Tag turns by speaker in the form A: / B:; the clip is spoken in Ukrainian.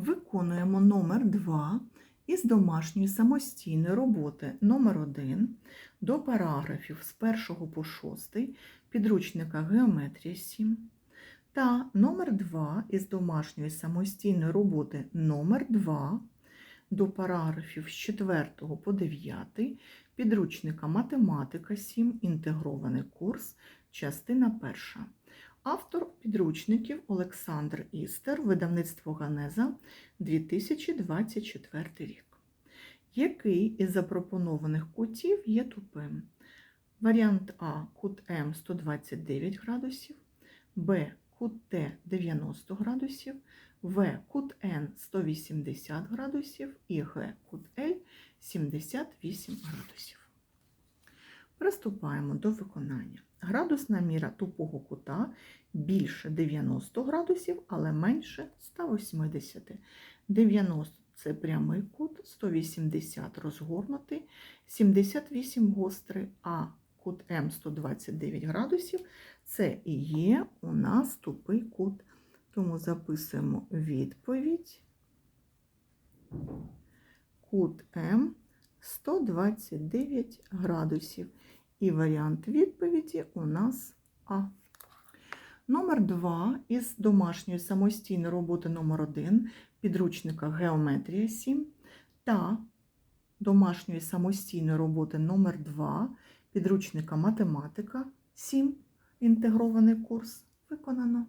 A: Виконуємо номер 2 із домашньої самостійної роботи. Номер 1 до параграфів з 1 по 6 підручника Геометрія 7 та номер 2 із домашньої самостійної роботи. Номер 2 до параграфів з 4 по 9 підручника Математика 7 інтегрований курс, частина 1. Автор підручників Олександр Істер, видавництво Ганеза, 2024 рік. Який із запропонованих кутів є тупим? Варіант А кут М 129 градусів, Б кут Т 90 градусів, В кут Н 180 градусів і Г кут Л 78 градусів. Приступаємо до виконання. Градусна міра тупого кута більше 90 градусів, але менше 180. 90 це прямий кут, 180 розгорнутий, 78 гострий, а кут М 129 градусів це і є у нас тупий кут. Тому записуємо відповідь. Кут М 129 градусів. І варіант відповіді у нас А. Номер 2 із домашньої самостійної роботи номер 1 підручника Геометрія 7 та домашньої самостійної роботи номер 2 підручника Математика 7 інтегрований курс виконано.